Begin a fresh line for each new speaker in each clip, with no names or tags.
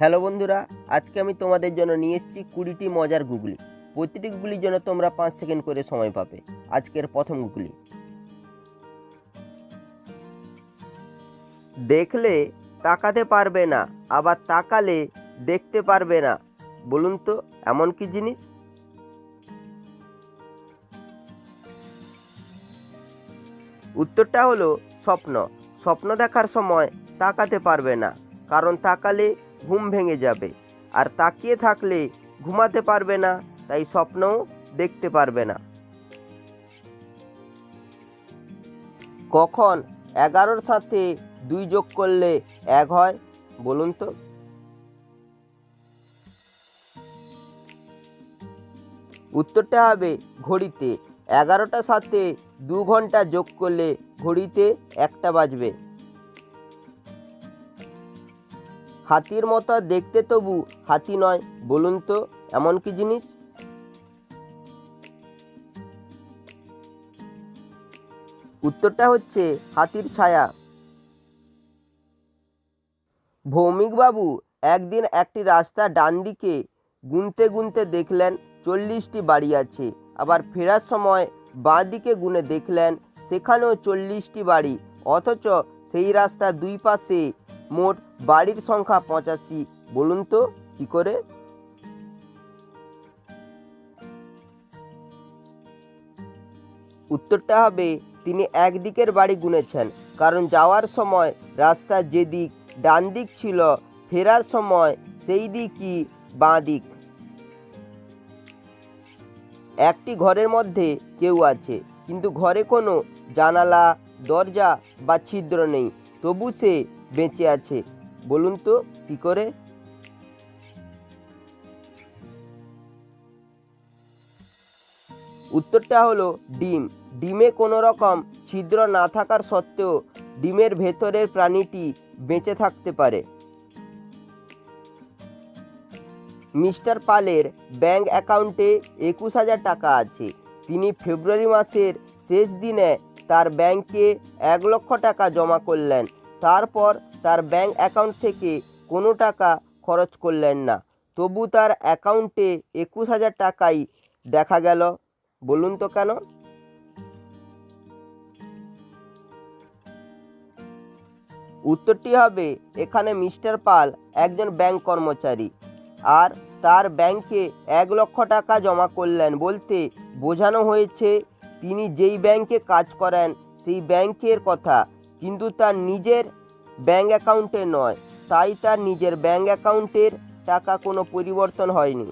Hello বন্ধুরা, আজকে আমি তোমাদের জন্য নিয়ে এসেছি কুড়িটি মজার গুগলি। প্রতিটি গুগলির জন্য তোমরা পাঁচ সেকেন্ড করে সময় পাবে আজকের প্রথম গুগলি। দেখলে তাকাতে পারবে না, আবার তাকালে দেখতে পারবে না। বলুন তো, এমন কি জিনিস? উত্তরটা হলো স্বপ্ন। স্বপ্ন দেখার সময় তাকাতে পারবে না, কারণ তাকালে ঘুম ভেঙে যাবে। আর তাকিয়ে থাকলে ঘুমাতে পারবে না, তাই স্বপ্নও দেখতে পারবে না। কখন এগারোর সাথে দুই যোগ করলে এক হয়, বলুন তো? উত্তরটা হবে ঘড়িতে। এগারোটার সাথে দু ঘণ্টা যোগ করলে ঘড়িতে একটা বাজবে। হাতির মতো দেখতে তবু হাতি নয়, বলুন তো, এমন কি জিনিস? উত্তরটা হচ্ছে হাতির ছায়া। ভৌমিকবাবু একদিন একটি রাস্তা ডান দিকে গুনতে গুনতে দেখলেন, চল্লিশটি বাড়ি আছে। আবার ফেরার সময় বাঁ দিকে গুনে দেখলেন, সেখানেও চল্লিশটি বাড়ি। অথচ সেই রাস্তার দুই পাশে মোট বাড়ির সংখ্যা পঁচাশি। বলুন তো, কি করে? উত্তরটা হবে, তিনি একদিকের বাড়ি গুনেছেন, কারণ যাওয়ার সময় রাস্তার যে দিক ডান দিক ছিল, ফেরার সময় সেই দিকই বাঁ দিক। একটি ঘরের মধ্যে কেউ আছে, কিন্তু ঘরে কোনো জানালা, দরজা বা ছিদ্র নেই, তবু সে বেঁচে আছে। বলুন তো, কি করে? উত্তরটা হলো ডিম। ডিমে কোনো রকম ছিদ্র না থাকার সত্ত্বেও ডিমের ভেতরের প্রাণীটি বেঁচে থাকতে পারে। মিস্টার পালের ব্যাংক অ্যাকাউন্টে একুশ হাজার টাকা আছে। তিনি ফেব্রুয়ারি মাসের শেষ দিনে তার ব্যাংকে এক লক্ষ টাকা জমা করলেন। তারপর তার ব্যাংক অ্যাকাউন্ট থেকে কোনো টাকা খরচ করলেন না। তবু তার অ্যাকাউন্টে একুশ হাজার টাকাই দেখা গেল। বলুন তো কেন? উত্তরটি হবে, এখানে মিস্টার পাল একজন ব্যাংক কর্মচারী আর তার ব্যাংকে এক লক্ষ টাকা জমা করলেন বলতে বোঝানো হয়েছে, তিনি যেই ব্যাংকে কাজ করেন, সেই ব্যাংকের কথা। কিন্তু তার নিজের ব্যাঙ্ক অ্যাকাউন্টে নয়। তাই তার নিজের ব্যাঙ্ক অ্যাকাউন্টের টাকা কোনো পরিবর্তন হয়নি।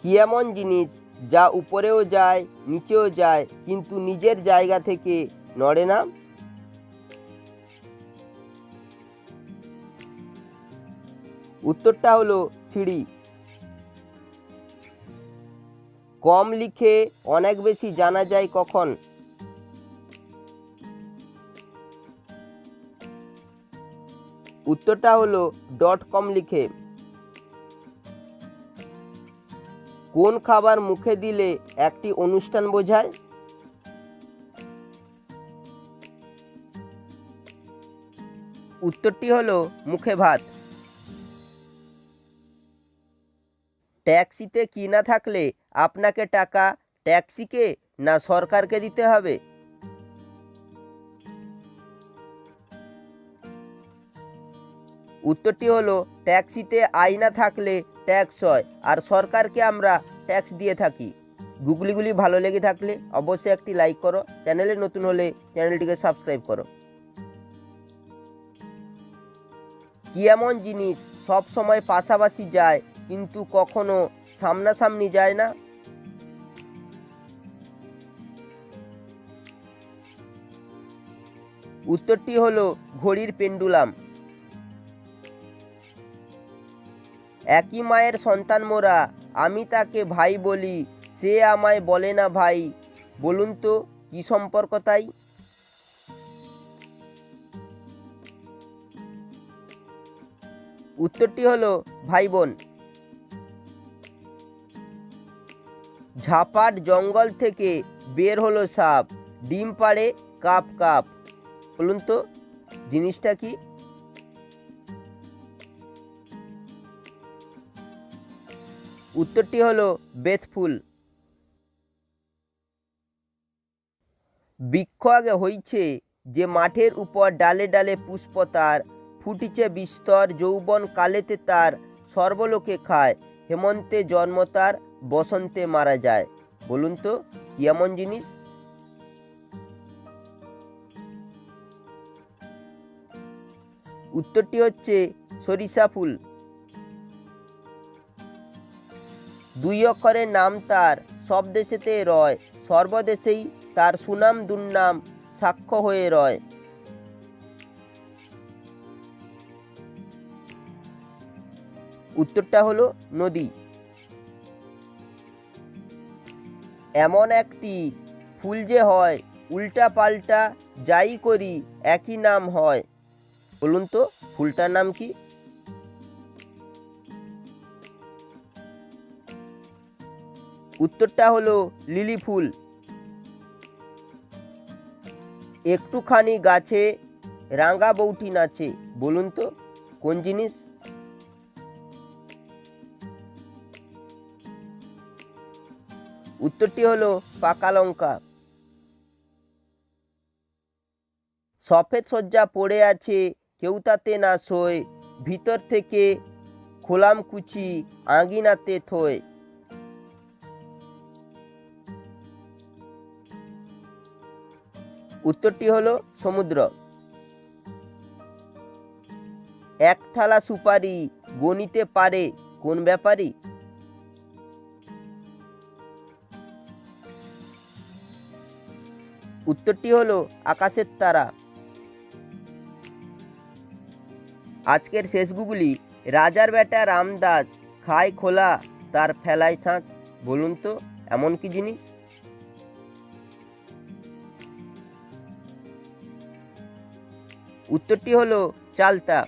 কি এমন জিনিস যা উপরেও যায়, নিচেও যায়, কিন্তু নিজের জায়গা থেকে নড়ে না? উত্তরটা হলো সিঁড়ি। কম লিখে অনেক বেশি জানা যায় কখন? উত্তরটা হলো ডট কম লিখে। কোন খাবার মুখে দিলে একটি অনুষ্ঠান বোঝায়? উত্তরটি হলো মুখে ভাত। ট্যাক্সিতে কি না থাকলে আপনাকে টাকা ট্যাক্সিকে না সরকারকে দিতে হবে? উত্তরটি হলো, ট্যাক্সিতে আয়না থাকলে ট্যাক্স হয়, আর সরকারকে আমরা ট্যাক্স দিয়ে থাকি। গুগলিগুলি ভালো লেগে থাকলে অবশ্যই একটি লাইক করো, চ্যানেলে নতুন হলে চ্যানেলটিকে সাবস্ক্রাইব করো। কি এমন জিনিস সব সময় পাশাপাশি যায়, কিন্তু কখনো সামনাসামনি যায় না? উত্তরটি হলো, ঘড়ির পেন্ডুলাম। একই মায়ের সন্তান মোরা, আমি তাকে ভাই বলি, সে আমায় বলে না ভাই। বলুন তো, কি সম্পর্ক তাই? উত্তরটি হলো, ভাই বোন। ঝাপাট জঙ্গল থেকে বের হলো সাপ, ডিম পাড়ে কাপ কাপ। বলুন তো, জিনিসটা কি? উত্তরটি হলো বেথফুল বৃক্ষ আগে হইছে যে মাঠের উপর ডালে ডালে পুষ্প তার ফুটিছে বিস্তর যৌবন কালেতে তার, সর্বলোকে খায়, হেমন্তে জন্ম তার, বসন্তে মারা যায়। বলুন তো এমন জিনিস? উত্তরটি হচ্ছে সরিষা ফুল। দুই অক্ষরের নাম তার, সব দেশেতে রয়, সর্বদেশেই তার সুনাম দুর্নাম সাক্ষ্য হয়ে রয়। উত্তরটা হলো নদী। এমন একটি ফুল যে হয়, উল্টা পাল্টা যাই করি একই নাম হয়। বলুন তো, ফুলটার নাম কি? উত্তরটা হলো লিলি ফুল। একটুখানি গাছে রাঙা বউটি নাচে, বলুন তো কোন জিনিস? উত্তরটি হলো পাকা লঙ্কা। সফেদ সজ্জা পড়ে আছে, কেউ তাতে না শোয়, ভিতর থেকে খোলাম কুচি আঙিনাতে থয়। উত্তরটি হলো সমুদ্র। এক থালা সুপারি গনিতে পারে কোন ব্যাপারী? উত্তরটি হলো আকাশের তারা। আজকের শেষ গুগলি, রাজার বেটা রামদাস খায় খোলা, তার ফেলায় শ্বাস বলুন তো, এমন কি জিনিস? উত্তরটি হলো চালতা।